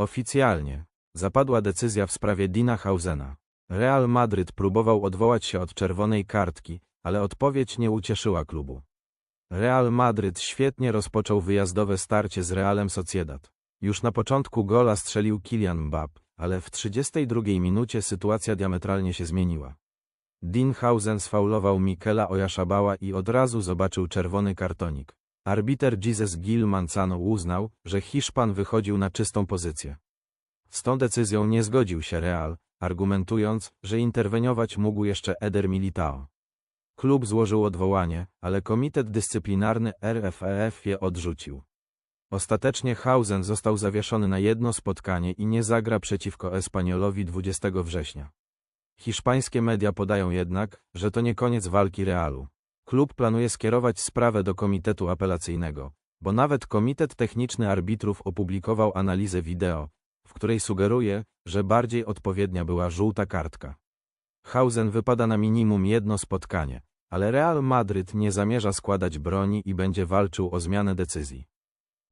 Oficjalnie. Zapadła decyzja w sprawie Dina Hausena. Real Madryt próbował odwołać się od czerwonej kartki, ale odpowiedź nie ucieszyła klubu. Real Madryt świetnie rozpoczął wyjazdowe starcie z Realem Sociedad. Już na początku gola strzelił Kylian Mbapp, ale w 32 minucie sytuacja diametralnie się zmieniła. Dean Hausen sfaulował Mikela Ojaszabała i od razu zobaczył czerwony kartonik. Arbiter Jesus Gil Manzano uznał, że Hiszpan wychodził na czystą pozycję. Z tą decyzją nie zgodził się Real, argumentując, że interweniować mógł jeszcze Eder Militao. Klub złożył odwołanie, ale Komitet Dyscyplinarny RFEF je odrzucił. Ostatecznie Hausen został zawieszony na jedno spotkanie i nie zagra przeciwko Espaniolowi 20 września. Hiszpańskie media podają jednak, że to nie koniec walki Realu. Klub planuje skierować sprawę do Komitetu Apelacyjnego, bo nawet Komitet Techniczny Arbitrów opublikował analizę wideo, w której sugeruje, że bardziej odpowiednia była żółta kartka. Hausen wypada na minimum jedno spotkanie, ale Real Madryt nie zamierza składać broni i będzie walczył o zmianę decyzji.